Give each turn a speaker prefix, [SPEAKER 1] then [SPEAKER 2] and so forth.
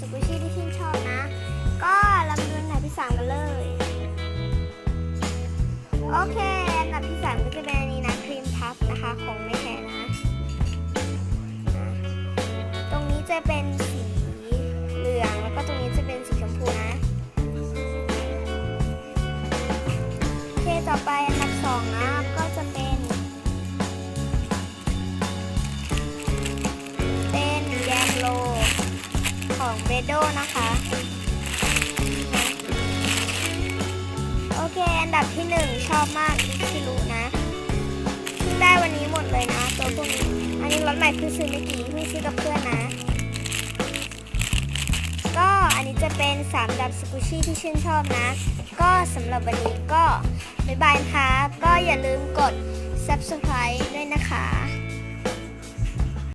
[SPEAKER 1] สกุชี่ที่ชื่นชอบนะ ก็เรามาดูอันดับที่สามกันเลย โอเค อันดับที่สามก็จะเป็น เบโดนะคะ โอเค อันดับที่หนึ่งชอบมากอิชิรุนะเพิ่งได้วันนี้หมดเลยนะ ตัวพวกนี้ อันนี้รถใหม่เพิ่งซื้อเมื่อกี้เพิ่งซื้อกับเพื่อนนะ ก็อันนี้จะเป็น3ดับสกุชี่ที่ชื่นชอบนะ ก็สำหรับวันนี้ก็บ๊ายบายนะคะก็อย่าลืมกด subscribe ด้วยนะคะ